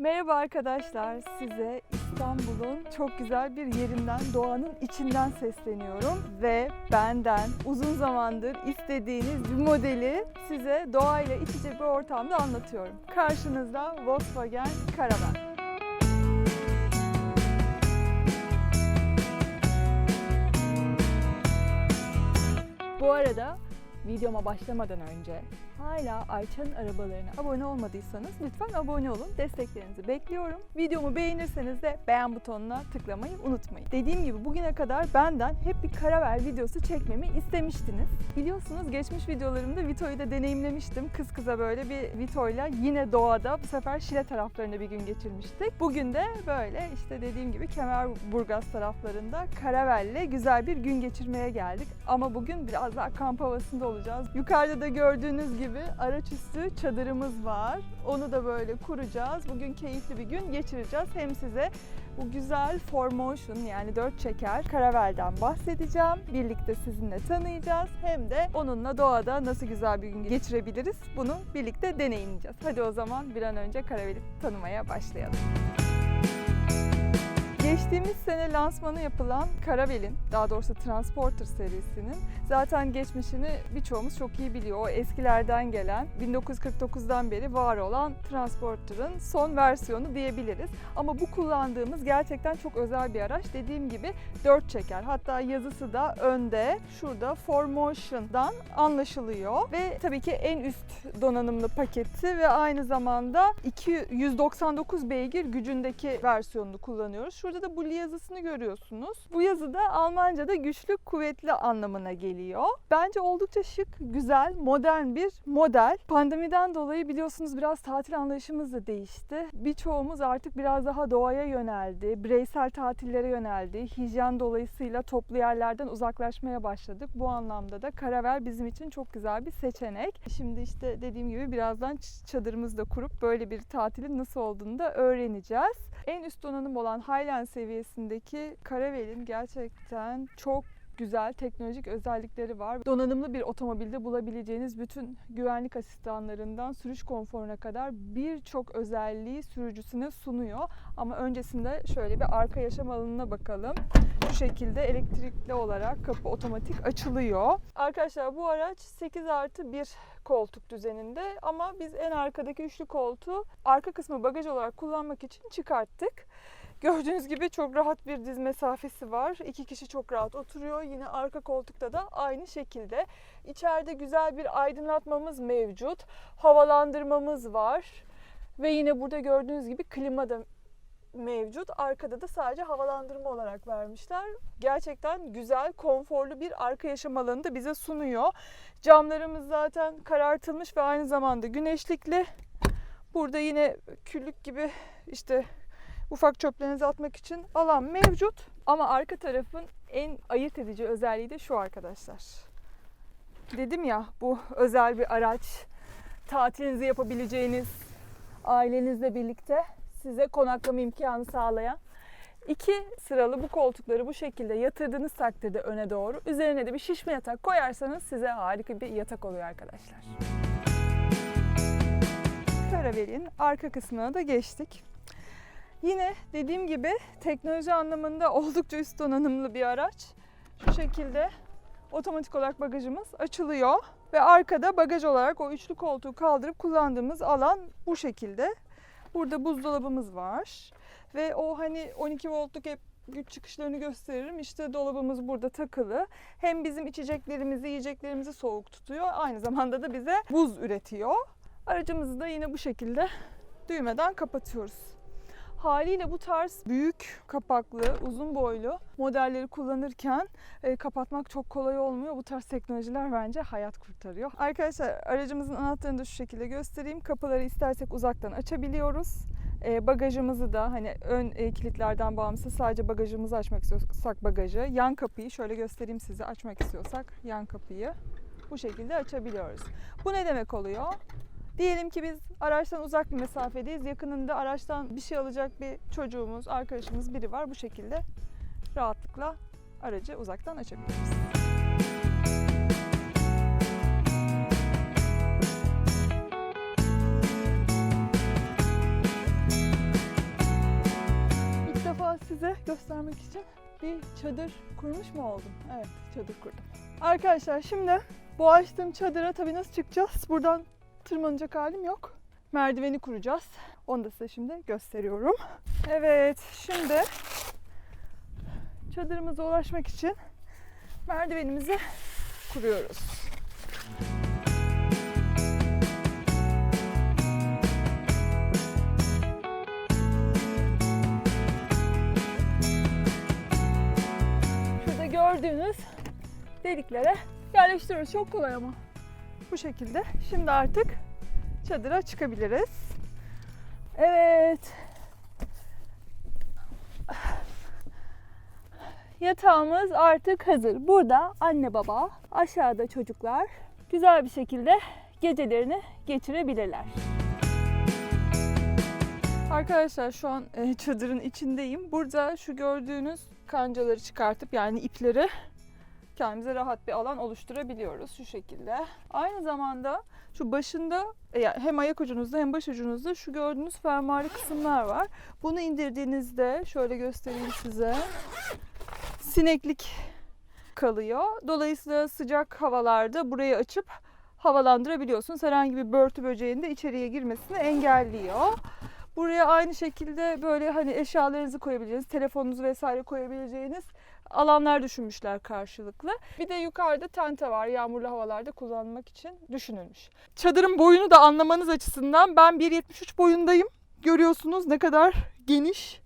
Merhaba arkadaşlar. Size İstanbul'un çok güzel bir yerinden, doğanın içinden sesleniyorum ve benden uzun zamandır istediğiniz bir modeli size doğayla iç içe bir ortamda anlatıyorum. Karşınızda Volkswagen Caravan. Bu arada videoma başlamadan önce hala Ayça'nın arabalarına abone olmadıysanız lütfen abone olun. Desteklerinizi bekliyorum. Videomu beğenirseniz de beğen butonuna tıklamayı unutmayın. Dediğim gibi bugüne kadar benden hep bir karavel videosu çekmemi istemiştiniz. Biliyorsunuz geçmiş videolarımda Vito'yu da deneyimlemiştim. Kız kıza böyle bir Vito'yla yine doğada bu sefer Şile taraflarında bir gün geçirmiştik. Bugün de böyle işte dediğim gibi Kemerburgaz taraflarında karavelle güzel bir gün geçirmeye geldik. Ama bugün biraz daha kamp havasında olacağız. Yukarıda da gördüğünüz gibi araç üstü çadırımız var. Onu da böyle kuracağız. Bugün keyifli bir gün geçireceğiz. Hem size bu güzel 4Motion yani 4 çeker karavelden bahsedeceğim. Birlikte sizinle tanıyacağız. Hem de onunla doğada nasıl güzel bir gün geçirebiliriz bunu birlikte deneyimleyeceğiz. Hadi o zaman bir an önce karaveli tanımaya başlayalım. Geçtiğimiz sene lansmanı yapılan Caravel'in, daha doğrusu Transporter serisinin zaten geçmişini birçoğumuz çok iyi biliyor. O eskilerden gelen, 1949'dan beri var olan Transporter'ın son versiyonu diyebiliriz. Ama bu kullandığımız gerçekten çok özel bir araç. Dediğim gibi 4 çeker. Hatta yazısı da önde, şurada 4Motion'dan anlaşılıyor. Ve tabii ki en üst donanımlı paketi ve aynı zamanda 299 beygir gücündeki versiyonunu kullanıyoruz. Şurada da bu yazısını görüyorsunuz. Bu yazı da Almanca'da güçlü, kuvvetli anlamına geliyor. Bence oldukça şık, güzel, modern bir model. Pandemiden dolayı biliyorsunuz biraz tatil anlayışımız da değişti. Birçoğumuz artık biraz daha doğaya yöneldi, bireysel tatillere yöneldi. Hijyen dolayısıyla toplu yerlerden uzaklaşmaya başladık. Bu anlamda da karavel bizim için çok güzel bir seçenek. Şimdi işte dediğim gibi birazdan çadırımızı da kurup böyle bir tatilin nasıl olduğunu da öğreneceğiz. En üst donanım olan Highland seviyesindeki Caravel'in gerçekten çok güzel teknolojik özellikleri var. Donanımlı bir otomobilde bulabileceğiniz bütün güvenlik asistanlarından sürüş konforuna kadar birçok özelliği sürücüsüne sunuyor. Ama öncesinde şöyle bir arka yaşam alanına bakalım. Şu şekilde elektrikli olarak kapı otomatik açılıyor. Arkadaşlar bu araç 8 artı 1 koltuk düzeninde ama biz en arkadaki üçlü koltuğu arka kısmı bagaj olarak kullanmak için çıkarttık. Gördüğünüz gibi çok rahat bir diz mesafesi var. İki kişi çok rahat oturuyor. Yine arka koltukta da aynı şekilde. İçeride güzel bir aydınlatmamız mevcut. Havalandırmamız var. Ve yine burada gördüğünüz gibi klima da mevcut. Arkada da sadece havalandırma olarak vermişler. Gerçekten güzel, konforlu bir arka yaşam alanı da bize sunuyor. Camlarımız zaten karartılmış ve aynı zamanda güneşlikli. Burada yine küllük gibi işte ufak çöplerinizi atmak için alan mevcut. Ama arka tarafın en ayırt edici özelliği de şu arkadaşlar. Dedim ya bu özel bir araç. Tatilinizi yapabileceğiniz ailenizle birlikte size konaklama imkanı sağlayan iki sıralı bu koltukları bu şekilde yatırdığınız takdirde öne doğru üzerine de bir şişme yatak koyarsanız size harika bir yatak oluyor arkadaşlar. Karavelin arka kısmına da geçtik. Yine dediğim gibi teknoloji anlamında oldukça üst donanımlı bir araç. Şu şekilde otomatik olarak bagajımız açılıyor ve arkada bagaj olarak o üçlü koltuğu kaldırıp kullandığımız alan bu şekilde. Burada buzdolabımız var ve o hani 12 voltluk hep güç çıkışlarını gösteririm. İşte dolabımız burada takılı. Hem bizim içeceklerimizi, yiyeceklerimizi soğuk tutuyor. Aynı zamanda da bize buz üretiyor. Aracımızı da yine bu şekilde düğmeden kapatıyoruz. Haliyle bu tarz büyük kapaklı, uzun boylu modelleri kullanırken e, kapatmak çok kolay olmuyor. Bu tarz teknolojiler bence hayat kurtarıyor. Arkadaşlar aracımızın anahtarını da şu şekilde göstereyim. Kapıları istersek uzaktan açabiliyoruz. E, bagajımızı da hani ön e, kilitlerden bağımsız sadece bagajımızı açmak istiyorsak bagajı, yan kapıyı şöyle göstereyim size açmak istiyorsak yan kapıyı bu şekilde açabiliyoruz. Bu ne demek oluyor? Diyelim ki biz araçtan uzak bir mesafedeyiz. Yakınında araçtan bir şey alacak bir çocuğumuz, arkadaşımız biri var. Bu şekilde rahatlıkla aracı uzaktan açabiliriz. göstermek için bir çadır kurmuş mu oldum? Evet, çadır kurdum. Arkadaşlar şimdi bu açtığım çadıra tabii nasıl çıkacağız? Buradan tırmanacak halim yok. Merdiveni kuracağız. Onu da size şimdi gösteriyorum. Evet, şimdi çadırımıza ulaşmak için merdivenimizi kuruyoruz. Şurada gördüğünüz deliklere yerleştiriyoruz. Çok kolay ama. Bu şekilde. Şimdi artık çadıra çıkabiliriz. Evet. Yatağımız artık hazır. Burada anne baba, aşağıda çocuklar güzel bir şekilde gecelerini geçirebilirler. Arkadaşlar şu an e, çadırın içindeyim. Burada şu gördüğünüz kancaları çıkartıp yani ipleri kendimize rahat bir alan oluşturabiliyoruz şu şekilde. Aynı zamanda şu başında yani hem ayak ucunuzda hem baş ucunuzda şu gördüğünüz fermuarlı kısımlar var. Bunu indirdiğinizde şöyle göstereyim size. Sineklik kalıyor. Dolayısıyla sıcak havalarda burayı açıp havalandırabiliyorsunuz. Herhangi bir börtü böceğin de içeriye girmesini engelliyor. Buraya aynı şekilde böyle hani eşyalarınızı koyabileceğiniz, telefonunuzu vesaire koyabileceğiniz alanlar düşünmüşler karşılıklı. Bir de yukarıda tente var yağmurlu havalarda kullanmak için düşünülmüş. Çadırın boyunu da anlamanız açısından ben 1.73 boyundayım. Görüyorsunuz ne kadar geniş.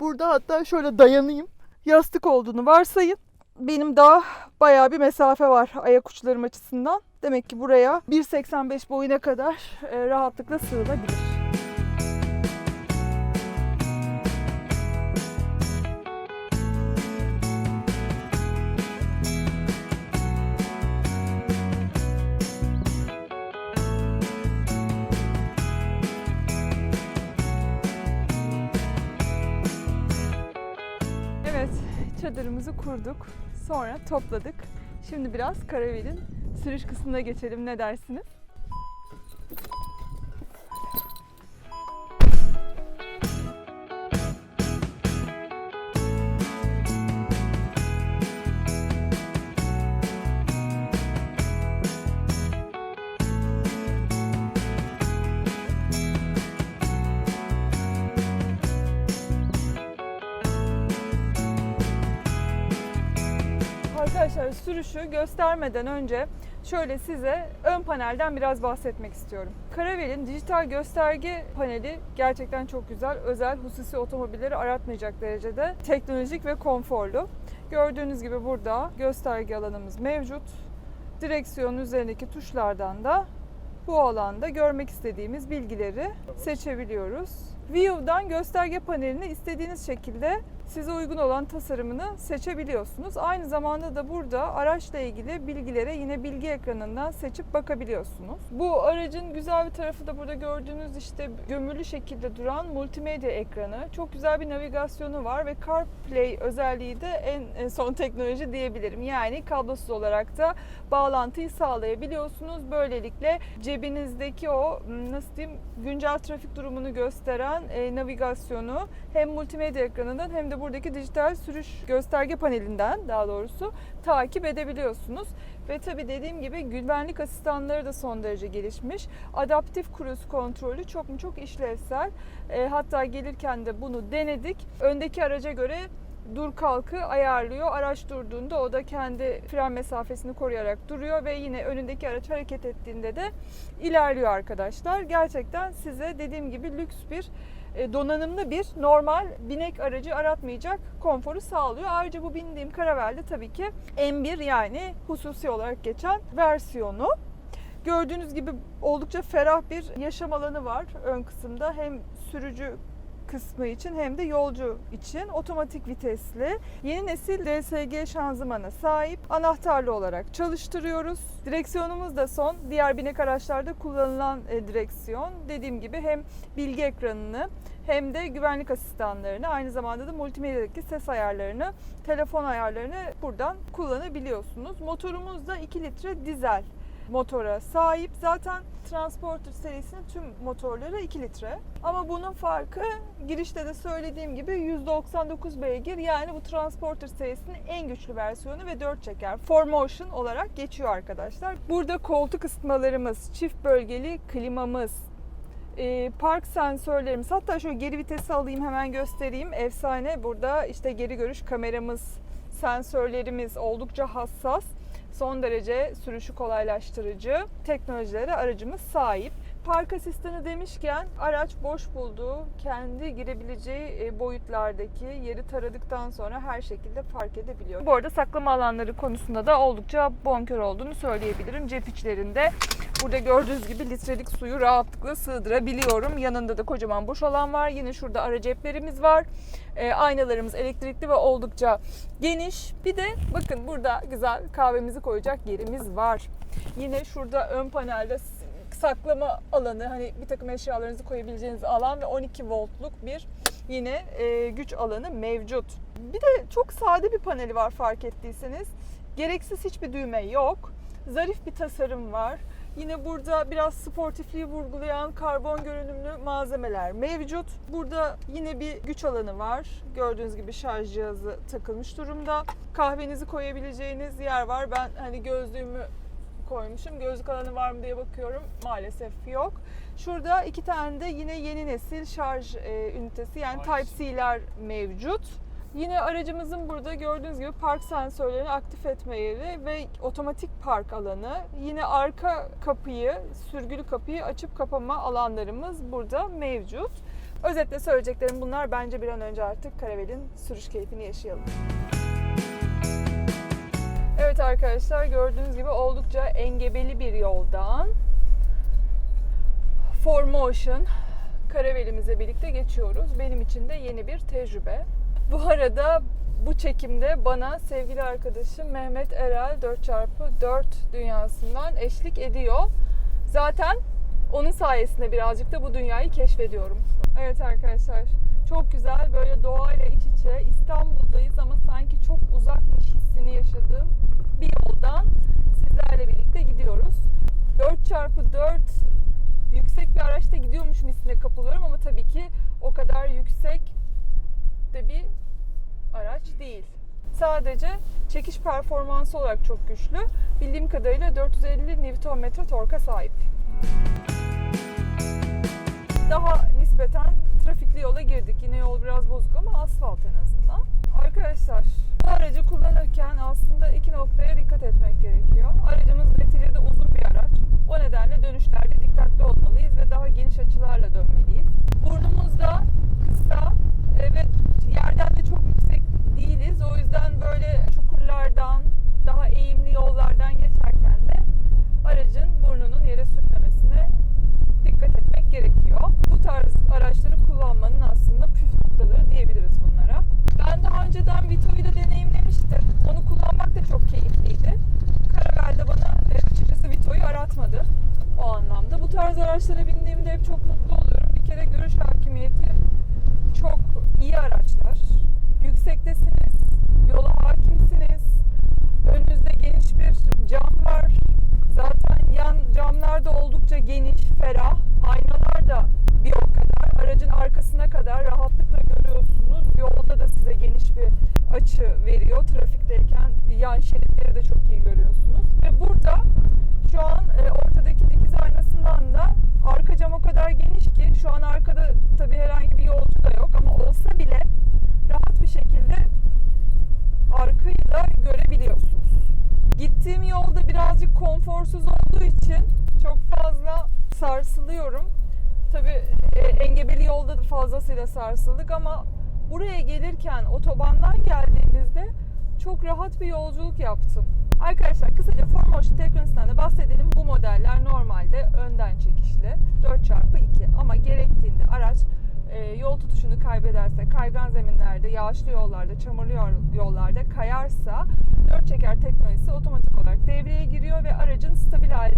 Burada hatta şöyle dayanayım. Yastık olduğunu varsayın. Benim daha bayağı bir mesafe var ayak uçlarım açısından. Demek ki buraya 1.85 boyuna kadar e, rahatlıkla sığılabilir. Kurduk. Sonra topladık. Şimdi biraz karavelin sürüş kısmına geçelim. Ne dersiniz? Sürüşü göstermeden önce şöyle size ön panelden biraz bahsetmek istiyorum. Karavel'in dijital gösterge paneli gerçekten çok güzel. Özel hususi otomobilleri aratmayacak derecede teknolojik ve konforlu. Gördüğünüz gibi burada gösterge alanımız mevcut. Direksiyonun üzerindeki tuşlardan da bu alanda görmek istediğimiz bilgileri seçebiliyoruz. View'dan gösterge panelini istediğiniz şekilde size uygun olan tasarımını seçebiliyorsunuz. Aynı zamanda da burada araçla ilgili bilgilere yine bilgi ekranından seçip bakabiliyorsunuz. Bu aracın güzel bir tarafı da burada gördüğünüz işte gömülü şekilde duran multimedya ekranı. Çok güzel bir navigasyonu var ve CarPlay özelliği de en son teknoloji diyebilirim. Yani kablosuz olarak da bağlantıyı sağlayabiliyorsunuz. Böylelikle cebinizdeki o nasıl diyeyim güncel trafik durumunu gösteren e, navigasyonu hem multimedya ekranından hem de buradaki dijital sürüş gösterge panelinden daha doğrusu takip edebiliyorsunuz. Ve tabi dediğim gibi güvenlik asistanları da son derece gelişmiş. Adaptif cruise kontrolü çok mu çok işlevsel. E, hatta gelirken de bunu denedik. Öndeki araca göre dur kalkı ayarlıyor. Araç durduğunda o da kendi fren mesafesini koruyarak duruyor ve yine önündeki araç hareket ettiğinde de ilerliyor arkadaşlar. Gerçekten size dediğim gibi lüks bir donanımlı bir normal binek aracı aratmayacak konforu sağlıyor. Ayrıca bu bindiğim karavelde tabii ki M1 yani hususi olarak geçen versiyonu. Gördüğünüz gibi oldukça ferah bir yaşam alanı var ön kısımda. Hem sürücü kısmı için hem de yolcu için otomatik vitesli yeni nesil DSG şanzımana sahip anahtarlı olarak çalıştırıyoruz. Direksiyonumuz da son diğer binek araçlarda kullanılan e, direksiyon. Dediğim gibi hem bilgi ekranını hem de güvenlik asistanlarını aynı zamanda da multimedyadaki ses ayarlarını, telefon ayarlarını buradan kullanabiliyorsunuz. Motorumuz da 2 litre dizel motora sahip. Zaten Transporter serisinin tüm motorları 2 litre. Ama bunun farkı girişte de söylediğim gibi 199 beygir. Yani bu Transporter serisinin en güçlü versiyonu ve 4 çeker. 4Motion olarak geçiyor arkadaşlar. Burada koltuk ısıtmalarımız, çift bölgeli klimamız, e, park sensörlerimiz hatta şöyle geri vitesi alayım hemen göstereyim. Efsane burada işte geri görüş kameramız, sensörlerimiz oldukça hassas. Son derece sürüşü kolaylaştırıcı teknolojilere aracımız sahip. Park asistanı demişken araç boş bulduğu, kendi girebileceği e, boyutlardaki yeri taradıktan sonra her şekilde park edebiliyor. Bu arada saklama alanları konusunda da oldukça bonkör olduğunu söyleyebilirim. Cep içlerinde burada gördüğünüz gibi litrelik suyu rahatlıkla sığdırabiliyorum. Yanında da kocaman boş alan var. Yine şurada ara ceplerimiz var. E, aynalarımız elektrikli ve oldukça geniş. Bir de bakın burada güzel kahvemizi koyacak yerimiz var. Yine şurada ön panelde saklama alanı hani bir takım eşyalarınızı koyabileceğiniz alan ve 12 voltluk bir yine e, güç alanı mevcut. Bir de çok sade bir paneli var fark ettiyseniz. Gereksiz hiçbir düğme yok. Zarif bir tasarım var. Yine burada biraz sportifliği vurgulayan karbon görünümlü malzemeler mevcut. Burada yine bir güç alanı var. Gördüğünüz gibi şarj cihazı takılmış durumda. Kahvenizi koyabileceğiniz yer var. Ben hani gözlüğümü koymuşum. Gözlük alanı var mı diye bakıyorum. Maalesef yok. Şurada iki tane de yine yeni nesil şarj e, ünitesi yani Type-C'ler mevcut. Yine aracımızın burada gördüğünüz gibi park sensörlerini aktif etme yeri ve otomatik park alanı. Yine arka kapıyı, sürgülü kapıyı açıp kapama alanlarımız burada mevcut. Özetle söyleyeceklerim bunlar. Bence bir an önce artık Karavel'in sürüş keyfini yaşayalım. Evet arkadaşlar gördüğünüz gibi oldukça engebeli bir yoldan 4Motion Karavel'imize birlikte geçiyoruz. Benim için de yeni bir tecrübe. Bu arada bu çekimde bana sevgili arkadaşım Mehmet Erel 4x4 dünyasından eşlik ediyor. Zaten onun sayesinde birazcık da bu dünyayı keşfediyorum. Evet arkadaşlar çok güzel böyle doğayla iç içe İstanbul'dayız ama sanki çok uzakmış hissini yaşadığım bir yoldan sizlerle birlikte gidiyoruz. 4x4 yüksek bir araçta gidiyormuşum hissine kapılıyorum ama tabii ki o kadar yüksek de bir araç değil. Sadece çekiş performansı olarak çok güçlü. Bildiğim kadarıyla 450 Nm torka sahip. Daha nispeten trafikli yola girdik. Yine yol biraz bozuk ama asfalt en azından. Arkadaşlar aracı kullanırken aslında iki noktaya dikkat etmek gerekiyor. Aracımız neticede uzun bir araç. O nedenle dönüşlerde dikkatli olmalıyız ve daha geniş açılarla dönmeliyiz. Burnumuz da kısa ve yerden de çok yüksek değiliz. O yüzden böyle çukurlardan, daha eğimli yollardan geçerken de aracın burnunun yere sürtmemesine dikkat etmek gerekiyor. Bu tarz araçları kullanmanın aslında püf noktaları diyebiliriz bunlara. Ben daha önceden Vito'yu da deneyimlemiştim. Onu kullanmak da çok keyifliydi. Karavel de bana e, açıkçası Vito'yu aratmadı o anlamda. Bu tarz araçlara bindiğimde hep çok mutlu oluyorum. Bir kere görüş hakimiyeti çok iyi araçlar. Yüksektesiniz, yola hakimsiniz. Önünüzde geniş bir cam var. Zaten yan camlar da oldukça geniş, ferah. Aynalar da bir o kadar. Aracın arkasına kadar rahatlıkla görüyorsunuz. Yolda da size geniş bir açı veriyor. Trafikteyken yan şeritleri de çok iyi görüyorsunuz. Ve burada şu an e, ortadaki dikiz aynasından da arka cam o kadar geniş ki şu an arkada tabii herhangi bir yolcu da yok ama olsa bile rahat bir şekilde arkayı da görebiliyorsunuz. Gittiğim yolda birazcık konforsuz olduğu için çok fazla sarsılıyorum. Tabii e, engebeli yolda da fazlasıyla sarsıldık ama buraya gelirken otobandan geldiğimizde çok rahat bir yolculuk yaptım. Arkadaşlar kısaca 4Motion teknolojisinden de bahsedelim. Bu modeller normalde önden çekişli 4x2 ama gerektiğinde araç e, yol tutuşunu kaybederse, kaygan zeminlerde, yağışlı yollarda, çamurlu yol- yollarda kayarsa 4 çeker teknolojisi otomatik olarak devreye giriyor ve aracın stabil hale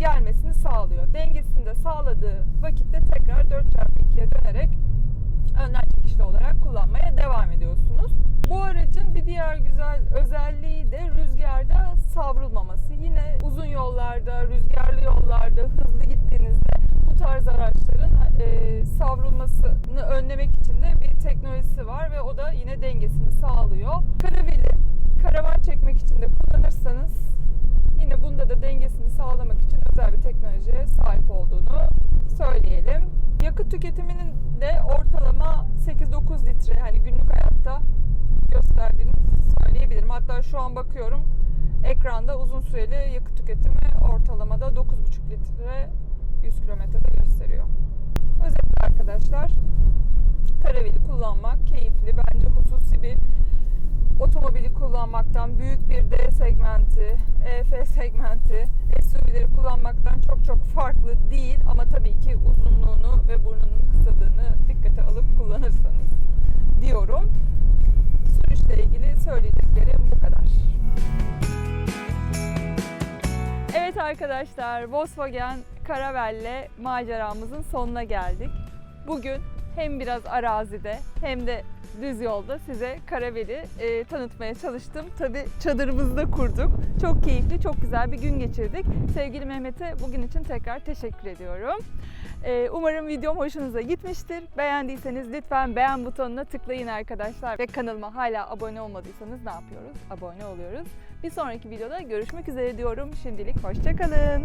gelmesini sağlıyor. Dengesini de sağladığı vakitte tekrar 4x2'ye dönerek önden çekişli olarak kullanmaya devam ediyorsunuz. Bu aracın bir diğer güzel özelliği de rüzgarda savrulmaması. Yine uzun yollar yollarda, rüzgarlı yollarda hızlı gittiğinizde bu tarz araçların e, savrulmasını önlemek için de bir teknolojisi var ve o da yine dengesini sağlıyor. Karaveli karavan çekmek için de kullanırsanız yine bunda da dengesini sağlamak için özel bir teknolojiye sahip olduğunu söyleyelim. Yakıt tüketiminin de ortalama 8-9 litre hani günlük hayatta gösterdiğini söyleyebilirim. Hatta şu an bakıyorum ekranda uzun süreli yakıt tüketimi ortalamada 9,5 litre 100 kilometrede gösteriyor. Özetle arkadaşlar karaveli kullanmak keyifli. Bence hususi bir otomobili kullanmaktan büyük bir D segmenti, EF segmenti, SUV'leri kullanmaktan çok çok farklı değil ama tabii ki uzunluğunu ve burnunun kısalığını dikkate alıp kullanırsanız diyorum. Sürüşle ilgili söyleyeceklerim bu kadar. Evet arkadaşlar, Volkswagen Caravelle maceramızın sonuna geldik. Bugün hem biraz arazide hem de düz yolda size Karavel'i e, tanıtmaya çalıştım. Tabi çadırımızı da kurduk. Çok keyifli, çok güzel bir gün geçirdik. Sevgili Mehmet'e bugün için tekrar teşekkür ediyorum. E, umarım videom hoşunuza gitmiştir. Beğendiyseniz lütfen beğen butonuna tıklayın arkadaşlar. Ve kanalıma hala abone olmadıysanız ne yapıyoruz? Abone oluyoruz. Bir sonraki videoda görüşmek üzere diyorum. Şimdilik hoşçakalın.